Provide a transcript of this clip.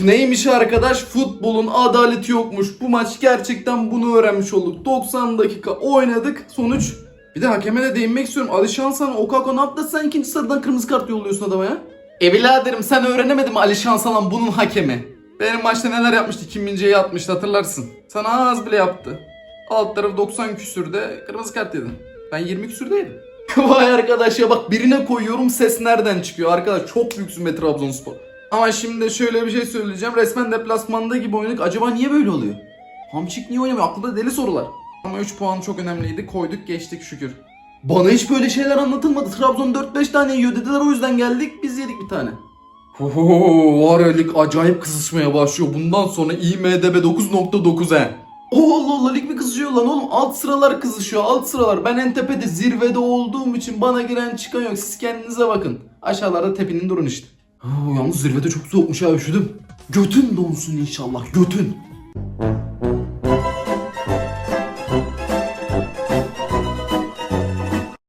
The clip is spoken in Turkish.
Neymiş arkadaş? Futbolun adaleti yokmuş. Bu maç gerçekten bunu öğrenmiş olduk. 90 dakika oynadık. Sonuç bir de hakeme de değinmek istiyorum. Alişan sana Okako ne yaptı sen ikinci sarıdan kırmızı kart yolluyorsun adama ya? E biraderim sen öğrenemedin mi Alişan Salan bunun hakemi? Benim maçta neler yapmıştı Kim Mince'yi atmıştı hatırlarsın. Sana az bile yaptı. Alt tarafı 90 küsürde kırmızı kart yedin. Ben 20 küsürdeydim. Vay arkadaş ya bak birine koyuyorum ses nereden çıkıyor arkadaş çok büyüksün be Trabzonspor. Ama şimdi şöyle bir şey söyleyeceğim resmen deplasmanda gibi oynadık acaba niye böyle oluyor? Hamşik niye oynamıyor aklımda deli sorular. Ama 3 puan çok önemliydi koyduk geçtik şükür. Bana hiç böyle şeyler anlatılmadı. Trabzon 4-5 tane yiyor dediler o yüzden geldik biz yedik bir tane. Oho, var ya lig acayip kızışmaya başlıyor. Bundan sonra IMDB 9.9 he. Allah Allah lig mi kızışıyor lan oğlum? Alt sıralar kızışıyor alt sıralar. Ben en tepede zirvede olduğum için bana giren çıkan yok. Siz kendinize bakın. Aşağılarda tepinin durun işte. Oo, yalnız zirvede çok soğukmuş ha üşüdüm. Götün donsun inşallah götün.